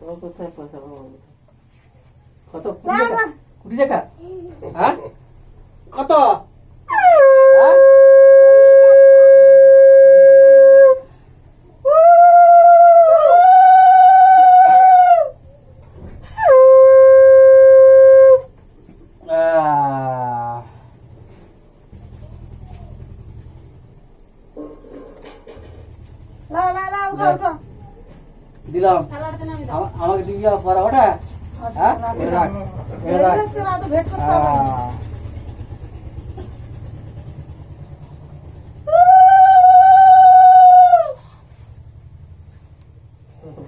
তোমার কোথায় পয়সা পাবো কত কুড়ি টাকা কুড়ি টাকা হ্যাঁ কত হ্যাঁ? আহ, লাও লাও লাও উঠো উঠো দিলাম আমাকে দিবি পরে ওটা হ্যাঁ?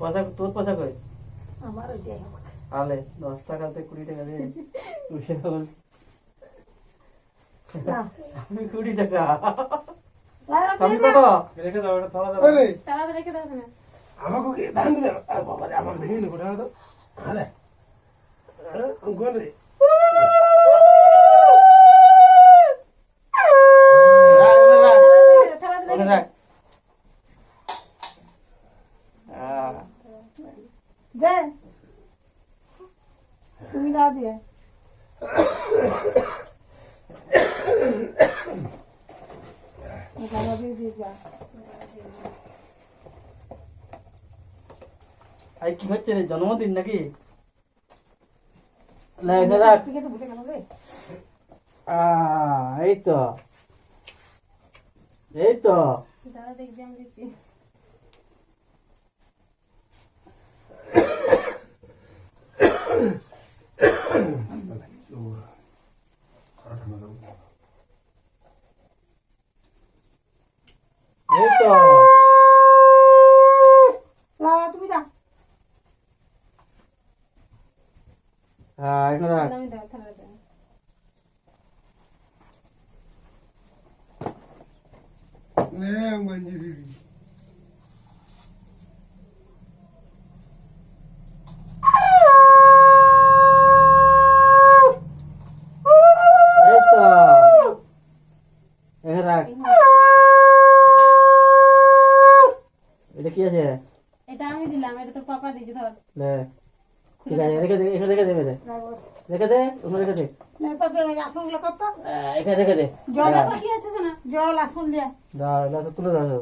পয়সা তোর পয়সা কই? আমার ওইটাই আলে দশ টাকাতে কুড়ি টাকা কুড়ি। আমি কুড়ি টাকা। রেখে দাও রেখে। দাও আমাকে দিতে আরে বাবা রে আমাকে দেখি না কোটা তো আরে কোন রে। দে। তুমি দাও দিয়ে। এখানে দিয়ে দিয়ে আই কি হচ্ছে রে? জন্মদিন নাকি? লে, রাখ। ঠিক আছে বুঝে গেল রে আহ, এই তো। এই তো। এই তো লাও তুমি দাও হ্যাঁ এখানে রাখ। তো এখানে রাখ। এটা কি আছে? এটা আমি দিলাম এটা তো পাপা দিয়েছে ধর। লে ঠিক আছে রেখে দে এখানে রেখে দে মেরে রেখে দে ওখানে রেখে দে। আহ, এখানে রেখে দে। জল হ্যাঁ। আছে জল আসুন দিয়া। দাও তুলে দাও